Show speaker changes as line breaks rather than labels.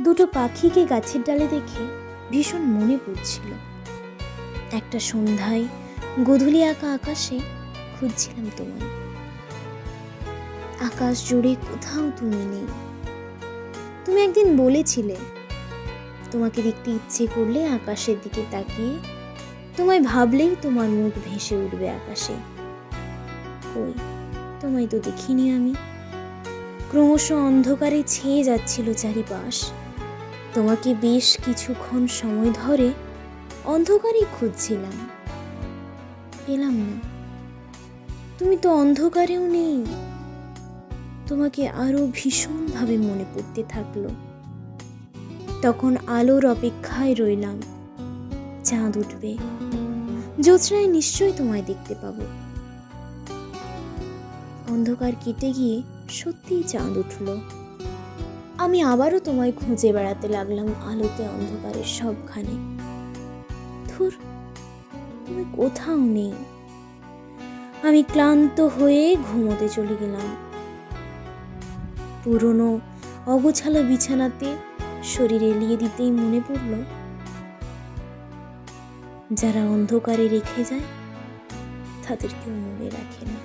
দুটো পাখিকে গাছের ডালে দেখে ভীষণ মনে পড়ছিল। একটা সন্ধ্যায় গধূলি আঁকা আকাশে খুঁজছিলাম তোমায়। আকাশ জুড়ে কোথাও তুমি নেই। তুমি একদিন বলেছিলে, তোমাকে দেখতে ইচ্ছে করলে আকাশের দিকে তাকিয়ে তোমায় ভাবলেই তোমার মুখ ভেসে উঠবে আকাশে। কই, তোমায় তো দেখিনি আমি। ক্রমশ অন্ধকারে ছেয়ে যাচ্ছিল চারিপাশ। তোমাকে বেশ কিছুক্ষণ সময় ধরে অন্ধকারেই খুঁজছিলাম। পেলাম না। তুমি তো অন্ধকারেও নেই। তোমাকে আরও ভীষণভাবে মনে পড়তে থাকল। তখন আলোর অপেক্ষায় রইলাম। চাঁদ উঠবে। জ্যোৎস্নায় নিশ্চয়ই তোমায় দেখতে পাবো। অন্ধকার কেটে গিয়ে সত্যিই চাঁদ উঠল। আমি আবারও তোমায় খুঁজে বেড়াতে লাগলাম আলোতে অন্ধকারের সবখানে। ধুর, তুমি কোথাও নেই। আমি ক্লান্ত হয়ে ঘুমোতে চলে গেলাম। পুরনো, অগোছালো বিছানাতে শরীর এলিয়ে দিতেই মনে পড়ল, যারা অন্ধকারে রেখে যায়, তাদের কেউ মনে রাখে না।